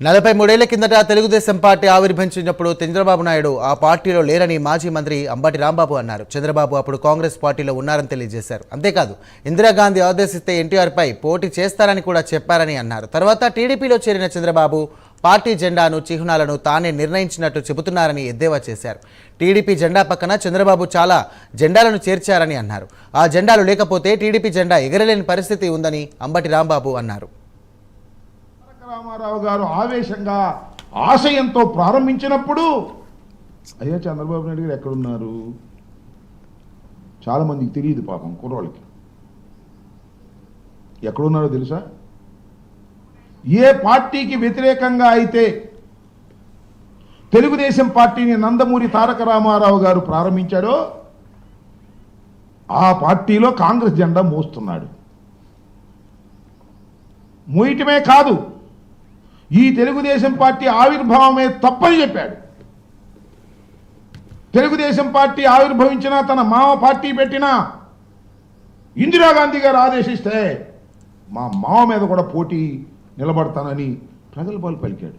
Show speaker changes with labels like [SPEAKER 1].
[SPEAKER 1] నలభై మూడేళ్ళ కిందట తెలుగుదేశం పార్టీ ఆవిర్భవించినప్పుడు చంద్రబాబు నాయుడు ఆ పార్టీలో లేరని మాజీ మంత్రి అంబటి రాంబాబు అన్నారు. చంద్రబాబు అప్పుడు కాంగ్రెస్ పార్టీలో ఉన్నారని తెలియజేశారు. అంతేకాదు ఇందిరాగాంధీ ఆదేశిస్తే ఎన్టీఆర్పై పోటీ చేస్తారని కూడా చెప్పారని అన్నారు. తర్వాత టీడీపీలో చేరిన చంద్రబాబు పార్టీ జెండాను చిహ్నాలను తానే నిర్ణయించినట్టు చెబుతున్నారని ఎద్దేవా చేశారు. టీడీపీ జెండా పక్కన చంద్రబాబు చాలా జెండాలను చేర్చారని అన్నారు. ఆ జెండాలు లేకపోతే టీడీపీ జెండా ఎగరలేని పరిస్థితి ఉందని అంబటి రాంబాబు అన్నారు.
[SPEAKER 2] రామారావు గారు ఆవేశంగా ఆశయంతో ప్రారంభించినప్పుడు అయ్యా చంద్రబాబు నాయుడు గారు ఎక్కడున్నారు? చాలా మందికి తెలియదు పాపం కుర్రోళ్ళకి. ఎక్కడున్నారో తెలుసా? ఏ పార్టీకి వ్యతిరేకంగా అయితే తెలుగుదేశం పార్టీని నందమూరి తారక రామారావు గారు ప్రారంభించాడో ఆ పార్టీలో కాంగ్రెస్ జెండా మోస్తున్నాడు. మోయటమే కాదు ఈ తెలుగుదేశం పార్టీ ఆవిర్భావమే తప్పని చెప్పాడు. తెలుగుదేశం పార్టీ ఆవిర్భవించినా తన మామ పార్టీ పెట్టినా ఇందిరాగాంధీ గారు ఆదేశిస్తే మా మామ మీద కూడా పోటీ నిలబడతానని ప్రగల్భాలు పలికాడు